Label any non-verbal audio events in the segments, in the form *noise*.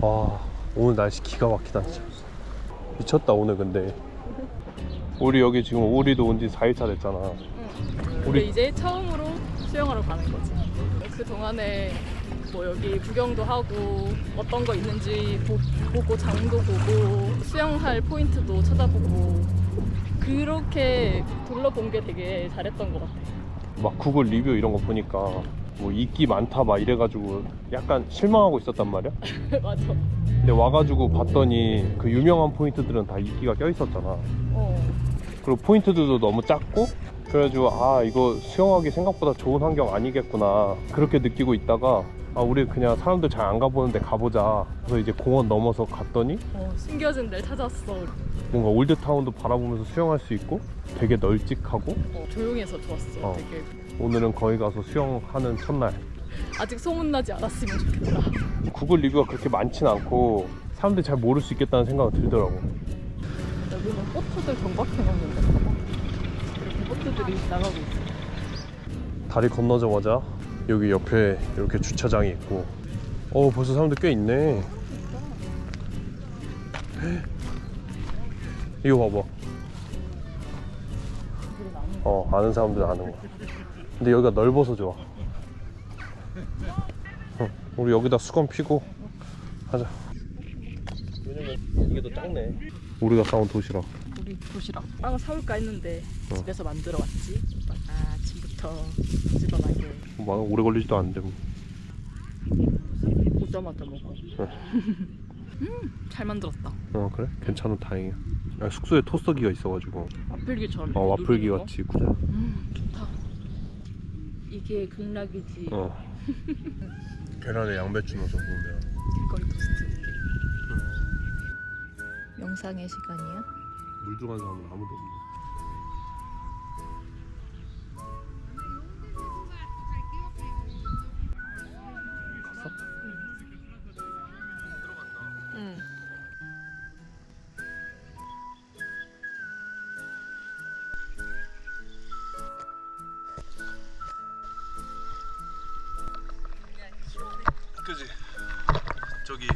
와 오늘 날씨 기가 막히다 진짜 미쳤다 오늘 근데 우리 여기 지금 오리도 온 지 4일차 됐잖아 우리 우리- 이제 처음으로 수영하러 가는 거지. 그 동안에 뭐 여기 구경도 하고 어떤 거 있는지 보, 보고 장도 보고 수영할 포인트도 찾아보고 그렇게 둘러본 게 되게 잘했던 것 같아. 막 구글 리뷰 이런 거 보니까 뭐 인기 많다 막 이래가지고 약간 실망하고 있었단 말이야 *laughs* 맞아. 근데 와가지고 봤더니 그 유명한 포인트들은 다 인기가 껴있었잖아 어. 그리고 포인트들도 너무 작고 그래가지고 아 이거 수영하기 생각보다 좋은 환경 아니겠구나 그렇게 느끼고 있다가 아 우리 그냥 사람들 잘 안 가보는데 가보자 그래서 이제 공원 넘어서 갔더니 어, 숨겨진 데를 찾았어. 뭔가 올드타운도 바라보면서 수영할 수 있고 되게 널찍하고 어, 조용해서 좋았어. 어. 되게 오늘은 거기 가서 수영하는 첫날 아직 소문나지 않았으면 좋겠다. 구글 리뷰가 그렇게 많진 않고 사람들이 잘 모를 수 있겠다는 생각이 들더라고 여기는 보트들 정박해 놓는데 봐봐. 이렇게 보트들이 나가고 있어. 다리 건너자마자 여기 옆에 이렇게 주차장이 있고. 어 벌써 사람들 꽤 있네. *gasps* 이거 봐봐. 어 아는 사람들 아는 거. 근데 여기가 넓어서 좋아. 어, 우리 여기다 수건 피고 하자. 이게 더 작네. 우리가 싸운 도시락. 우리 도시락. 빵을 사올까 했는데 어. 집에서 만들어 왔지. 아, 아침부터 부지런하게 막 오래 걸리지도 않는데 뭐. 오자마자 먹어. *laughs* 음, 잘 만들었다. 어 그래? 괜찮아 다행이야 야, 숙소에 토스터기가 있어가지고 와플기처럼. 어 와플기 누르는 거. 같이 구자 음, 좋다. 이게 극락이지. 어 *laughs* 계란에 양배추 넣어서 먹으면 길거리 토스트. 명상의 시간이야? 물 들어간 사람은 아무도 없네 응. 그지 저기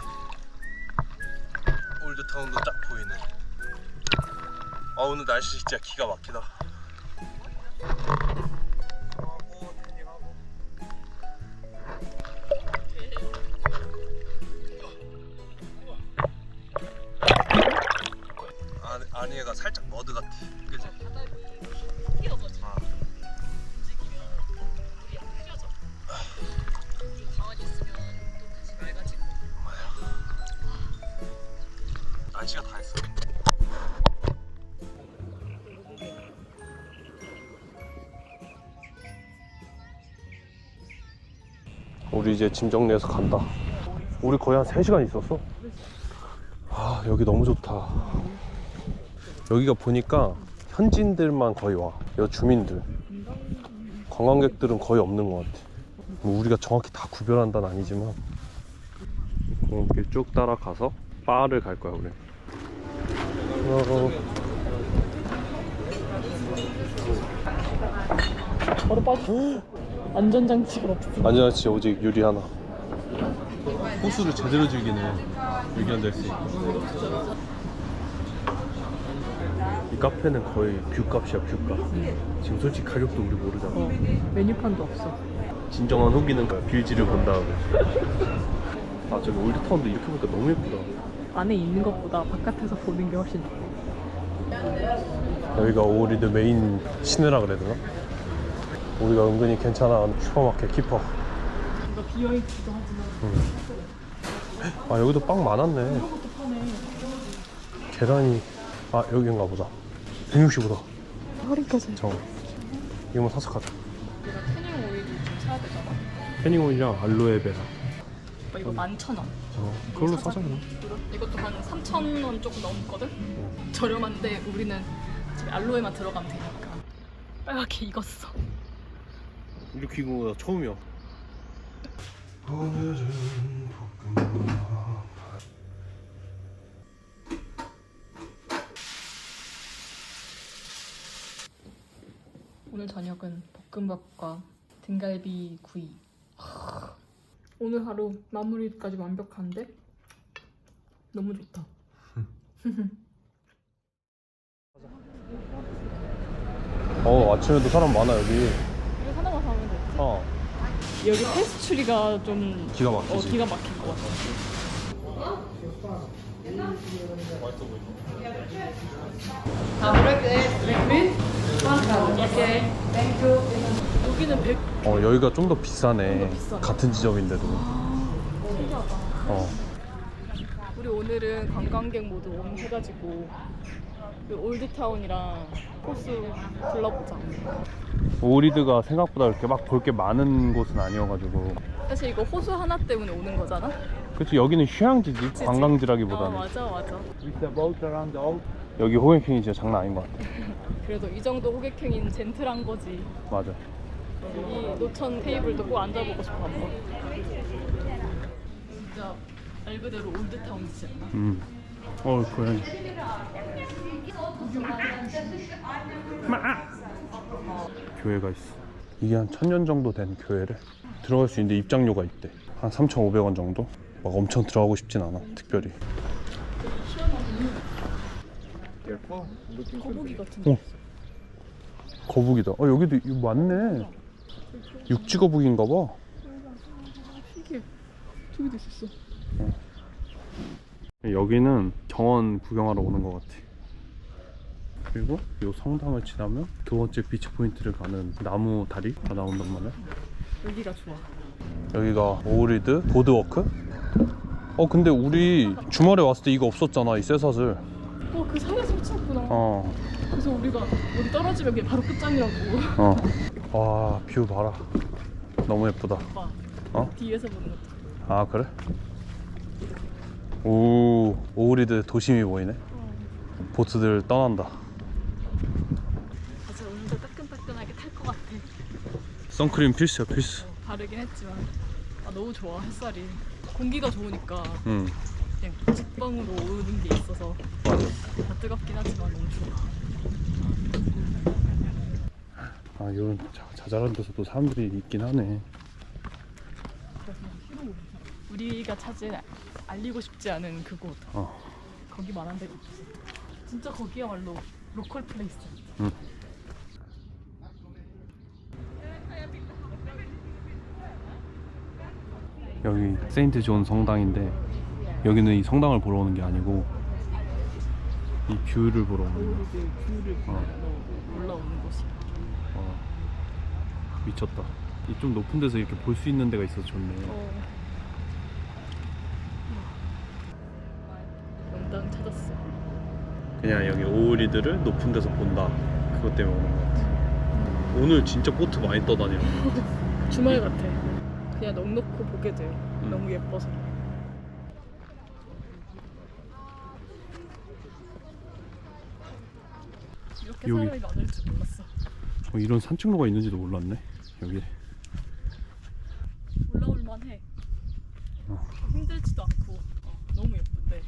올드타운도 딱 보이네 아 오늘 날씨 진짜 기가 막히다 우리 이제 짐 정리해서 간다. 우리 거의 한 3시간 있었어? 아 여기 너무 좋다. 여기가 보니까 현지인들만 거의 와. 여기 주민들. 관광객들은 거의 없는 것 같아. 뭐 우리가 정확히 다 구별한다는 아니지만. 공원길 쭉 따라가서 바를 갈 거야 우리. 어, 바로 빠져. 안전장치가 없어. 안전하지 오직 유리 하나 호수를 제대로 즐기네 여기 앉아있으니까 이 카페는 거의 뷰값이야 뷰값 지금 솔직히 가격도 우리 모르잖아 어, 메뉴판도 없어. 진정한 후기는 빌지를 본 다음에 아 저기 올드타운도 이렇게 보니까 너무 예쁘다 안에 있는 것보다 바깥에서 보는 게 훨씬 좋아. 여기가 오리드 메인 시내라 그래야 되나? 우리가 은근히 괜찮아 슈퍼마켓 키퍼 이거 비어있기도 하지만 아 여기도 빵 많았네 이것도 파네. 계란이 아 여긴가 보다 165다 허리까지. 잠깐 이거만 사서 가자 우리가 태닝 오일을 좀 사야 되잖아. 패닝 오일이랑 알로에 베라 오빠 이거 11,000원. 어, 그걸로 사자 그냥 이것도 한 3,000원 조금 넘거든? 저렴한데 우리는 집에 알로에만 들어가면 되니까. 빨갛게 익었어. 이렇게 익은 거나 처음이야 오늘 저녁은 볶음밥과 등갈비 구이. 오늘 하루 마무리까지 완벽한데 너무 좋다. 어 아침에도 사람 많아 여기 어. 여기 페스츄리가 좀 기가 어, 막히지. 기가 막힌 것 같아. 여기는 100어 여기가 좀 더 비싸네. 좀더 비싸네. 같은 지점인데도. 신기하다. 어. 우리 오늘은 관광객 모두 온 해가지고 그 올드타운이랑 호수 둘러보자. 오리드가 생각보다 그렇게 막 볼 게 많은 곳은 아니어가지고 사실 이거 호수 하나 때문에 오는 거잖아. 그치 여기는 휴양지지 그치? 관광지라기보다는 어 맞아 맞아. with the boat around the old 여기 호갱킹이 진짜 장난 아닌 것 같아 *laughs* 그래도 이 정도 호객행인 젠틀한 거지. 맞아 이 노천 테이블도 꼭 앉아보고 싶어 한번. 진짜 말 그대로 올드타운이지 않나? 음. 어 고양이 교회가 있어. 이게 한 천년 정도 된 교회래. 들어갈 수 있는데 입장료가 있대. 한 3,500원 정도? 막 엄청 들어가고 싶진 않아 특별히. 거북이 같은 어. 거북이다. 어 여기도 이거 맞네. 육지 거북인가 봐. 신기해. 저기도 있었어. 여기는 정원 구경하러 오는 것 같아. 그리고 이 성당을 지나면 두 번째 비치 포인트를 가는 나무 다리 가 나온단 말이야. 여기가 좋아. 여기가 오리드 보드워크. 어 근데 우리 주말에 왔을 때 이거 없었잖아 이 쇠사슬. 어, 그 산에 설치했구나. 어. 그래서 우리가 어디 떨어지면 그게 바로 끝장이라고. 어. *laughs* 와뷰 봐라. 너무 예쁘다. 봐. 어? 뒤에서 보는 것도. 아 그래? 오 오리드 도심이 보이네. 보트들 떠난다. 맞아, 오늘도 따끈따끈하게 탈 것 같아. 선크림 필수야 필수. 다르긴 했지만. 아, 너무 좋아, 햇살이. 공기가 좋으니까 응 그냥 직방으로 오는 게 있어서 맞아. 다 뜨겁긴 하지만 너무 좋아. 아 이런 자, 자잘한 데서도 사람들이 있긴 하네. 우리가 찾은 아- 알리고 싶지 않은 그곳. 어. 거기 말한 데가 없어. 진짜 거기야말로 로컬 플레이스. 여기 세인트 존 성당인데 여기는 이 성당을 보러 오는 게 아니고 이 뷰를 보러 오는 거야. 오르드 뷰를 어. 올라오는 곳이야. 어. 미쳤다. 이 좀 높은 데서 이렇게 볼 수 있는 데가 있어서 좋네. 어. 명당 찾았어. 그냥 여기 오리들을 높은 데서 본다. 그것 때문에 오는 것 같아. 오늘 진짜 보트 많이 같아. *laughs* 주말 같아. 그냥 넉넉히 보게 돼. 음. 너무 예뻐서. 이렇게 여기. 사람이 많을 줄 몰랐어. 어, 이런 산책로가 있는지도 몰랐네. 여기. 올라올 만해. 어. 힘들지도 않고 어, 너무 예쁜데.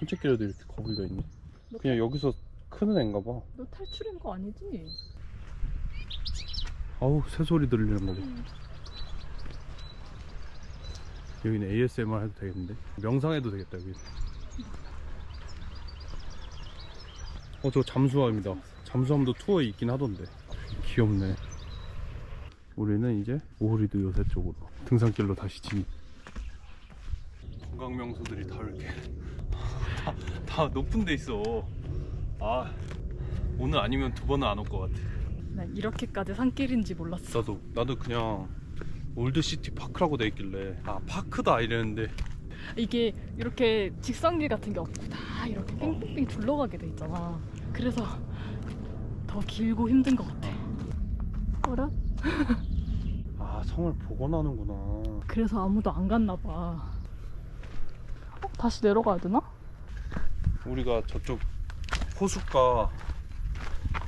산책길에도 이렇게 거기가 있네. 너, 그냥 여기서 크는 애인가 봐. 너 탈출한 거 아니지? 아우 새소리 들리는 거 봐. 음. 여기는 ASMR 해도 되겠는데 명상해도 되겠다 여기 어 저 잠수함이다 잠수함도 투어에 있긴 하던데 귀엽네 우리는 이제 오리드 요새 쪽으로 등산길로 다시 진입 관광 명소들이 다 이렇게 다, 다 높은 데 있어 아 오늘 아니면 두 번은 안 올 것 같아 난 이렇게까지 산길인지 몰랐어. 나도 나도 그냥 올드시티 파크라고 돼 있길래 아 파크다 이랬는데 이게 이렇게 직선길 같은 게 없고 다 이렇게 뺑뺑뺑 둘러가게 돼 있잖아. 그래서 더 길고 힘든 것 같아. 어라? *laughs* 아 성을 복원하는구나 그래서 아무도 안 갔나 봐. 어? 다시 내려가야 되나? 우리가 저쪽 호숫가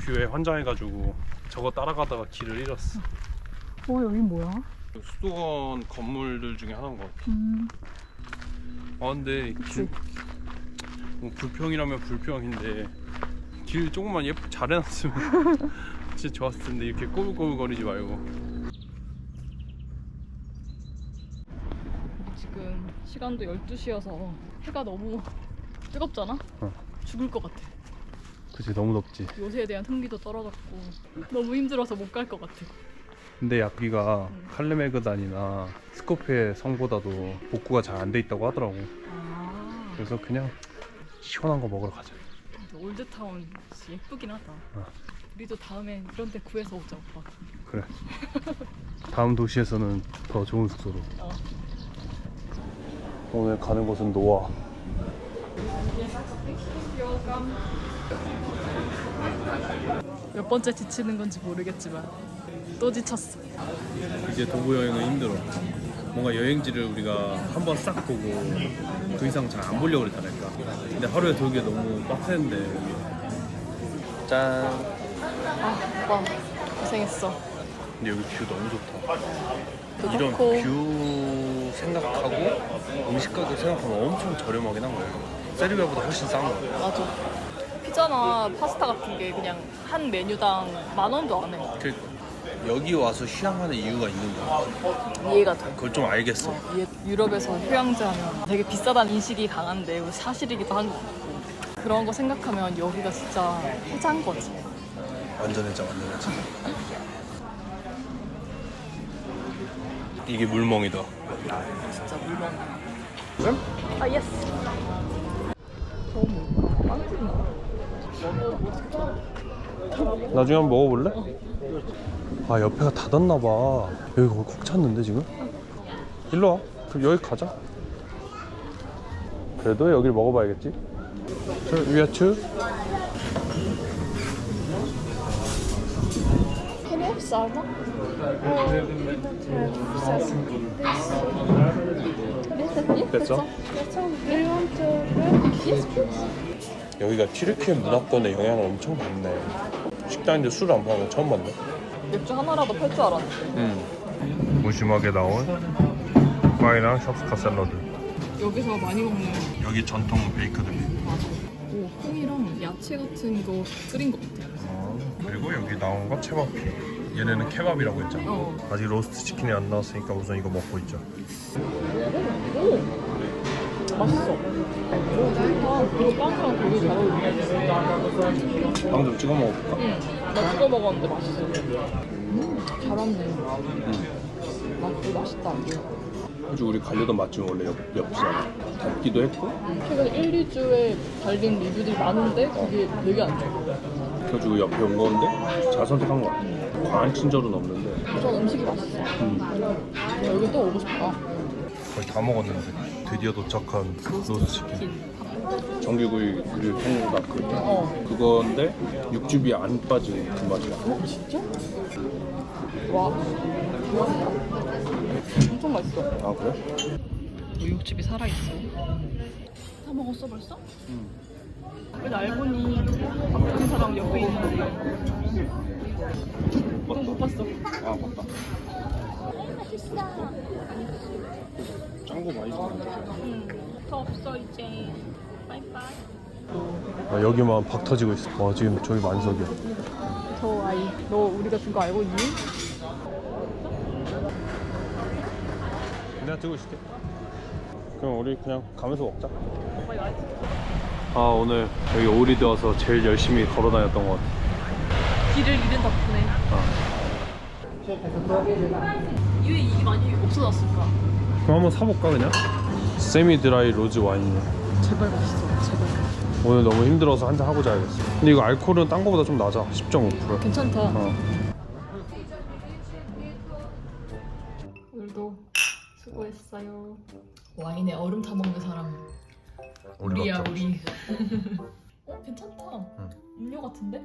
뷰에 환장해가지고 저거 따라가다가 길을 잃었어 어 여기 뭐야? 수도원 건물들 중에 하나인 것 같아 음, 아 근데. 길, 뭐 불평이라면 불평인데 길 조금만 예쁘게 잘 해놨으면 *laughs* 진짜 좋았을 텐데 이렇게 꼬불꼬불거리지 말고 지금 시간도 12시여서 해가 너무 뜨겁잖아? 어. 죽을 것 같아. 그치 너무 덥지 요새에 대한 흥미도 떨어졌고 너무 힘들어서 못 갈 것 같아. 근데 여기가 음. 칼르메그단이나 스코피의 성보다도 복구가 잘 안 돼 있다고 하더라고 아. 그래서 그냥 시원한 거 먹으러 가자 올드타운 진짜 예쁘긴 하다. 어. 우리도 다음에 이런 데 구해서 오자 오빠. 그래 다음 도시에서는 더 좋은 숙소로 어. 오늘 가는 곳은 노아 몇 번째 지치는 건지 모르겠지만 또 지쳤어. 이제 도보 여행은 힘들어. 뭔가 여행지를 우리가 한 번 싹 보고 그 이상 잘 안 보려고 그랬다니까. 근데 하루에 돌기 너무 빡센데 여기. 짠. 아 오빠 고생했어. 근데 여기 뷰 너무 좋다 또 이런 좋고 뷰 생각하고 음식 가격 생각하면 엄청 저렴하긴 한 거예요 세르비아보다 훨씬 싼 거예요 맞아. 피자나 파스타 같은 게 그냥 한 메뉴당 만 원도 안 해. 그 여기 와서 휴양하는 이유가 있는 거야. 이해가 돼. 그걸 좀 알겠어. 이게 유럽에서 휴양지 하면 되게 비싸다는 인식이 강한데 사실이기도 한 것 같고 그런 거 생각하면 여기가 진짜 해자인 거지. 완전 해자 완전 해자. 이게 물멍이다. 진짜 물건. 아 예스. 나중에 한번 먹어볼래? 아 옆에가 닫았나 봐 여기 거의 꽉 찼는데 지금? 일로 와 그럼 여기 가자 그래도 여길 먹어봐야겠지 저 위아츠 Can you have sarma? 됐어? 여기가 튀르키예 문화권의 영향을 엄청 받네 식당인데 술을 안 파는 건 처음 봤네 맥주 하나라도 팔 줄 알았는데. 음. 무심하게 나온 파이랑 샵스카 샐러드 여기서 많이 먹는 여기 전통 베이크드 맞아. 오 콩이랑 야채 같은 거 끓인 것 같아. 그리고 여기 나온 거 채바피 얘네는 케밥이라고 했잖아 어. 아직 로스트 치킨이 안 나왔으니까 우선 이거 먹고 있죠 맛있어. 이거 빵이랑 되게 잘 어울리네. 빵 좀 찍어 먹어볼까? 응. 나 찍어 먹었는데 맛있어. 음, 잘 왔네. 맛도 맛있다. 호주 우리 가려던 맛집은 원래 옆, 옆이잖아 닫기도 했고 최근 1, 2주에 달린 리뷰들이 많은데 그게 되게 안 좋아. 그래가지고 옆에 온 건데 잘 선택한 것 같아 과한 친절은 없는데 우선 음식이 맛있어. 여기 또 오고 싶다. 거의 다 먹었는데 드디어 도착한 로스트 치킨 정규구이 그리고 통닭 어. 그건데 육즙이 안 빠진 그 맛이야 어, 진짜? 와. 엄청 맛있어. 아 그래? 우육집이 살아있어. 다 먹었어 벌써? 응. 근데 알고 보니 박찬 사람 옆에 있는데 못 봤어. 아 맞다 짱구 많이 응. 더 없어 이제. 빠이빠이. 아, 여기만 박 터지고 있어 와 지금 저기 만석이야 저 아이. 너 우리가 준 거 알고 있니? 내가 들고 있을게 그럼 우리 그냥 가면서 먹자. 아 오늘 여기 오리드 와서 제일 열심히 걸어 다녔던 것 같아 길을 잃은 덕분에. 왜 이게 많이 없어졌을까? 그럼 한번 사볼까 그냥? 세미 드라이 로즈 와인이야 제발 맛있어. 제발. 오늘 너무 힘들어서 한잔 하고 자야겠어 근데 이거 알코올은 딴 거보다 좀 낮아 10.5% 괜찮다. 어. 오늘도 수고했어요. 와인에 얼음 타 먹는 사람. 우리 우리야? 우리. *laughs* 어 괜찮다. 음료 같은데?